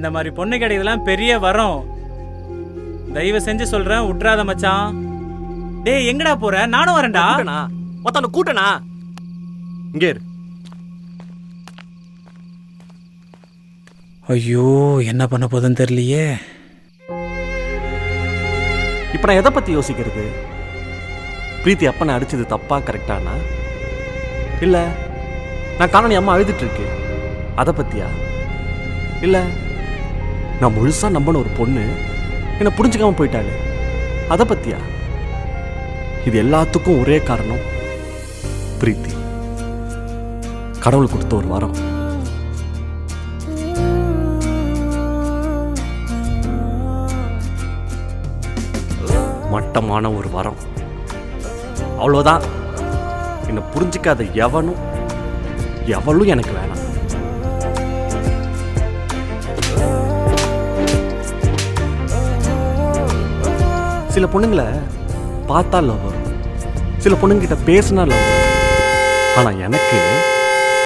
இந்த மாதிரி பொண்ணு கிடைக்கிறதுலாம் பெரிய வரம். தயவு செஞ்சு சொல்றேன் விட்றாத மச்சான். டேய் எங்கடா போற? நானும் வரேன்டா. கூட்டனா? ஒருத்தன கூட்டனா? இங்கே இரு. ஐயோ என்ன பண்ண போதுன்னு தெரியலையே. இப்போ நான் எதை பற்றி யோசிக்கிறது? பிரீத்தி அப்பனை அடிச்சது தப்பா கரெக்டானா இல்லை நான் காணொலி அம்மா அழுதுட்டு இருக்கு. அதை பற்றியா இல்லை நான் முழுசாக நம்பின ஒரு பொண்ணு என்னை புரிஞ்சுக்காமல் போயிட்டாள். அதை பற்றியா இது எல்லாத்துக்கும் ஒரே காரணம் பிரீத்தி. கடவுள் கொடுத்த ஒரு வரம். மட்டமான ஒரு வரம். அவ்வளோதான் என்னை புரிஞ்சுக்காத எவனும் எவளும் எனக்கு வேணாம். சில பொண்ணுங்களை பார்த்தா லவ் வரும். சில பொண்ணுங்கிட்ட பேசினா லவ் வரும். ஆனால் எனக்கு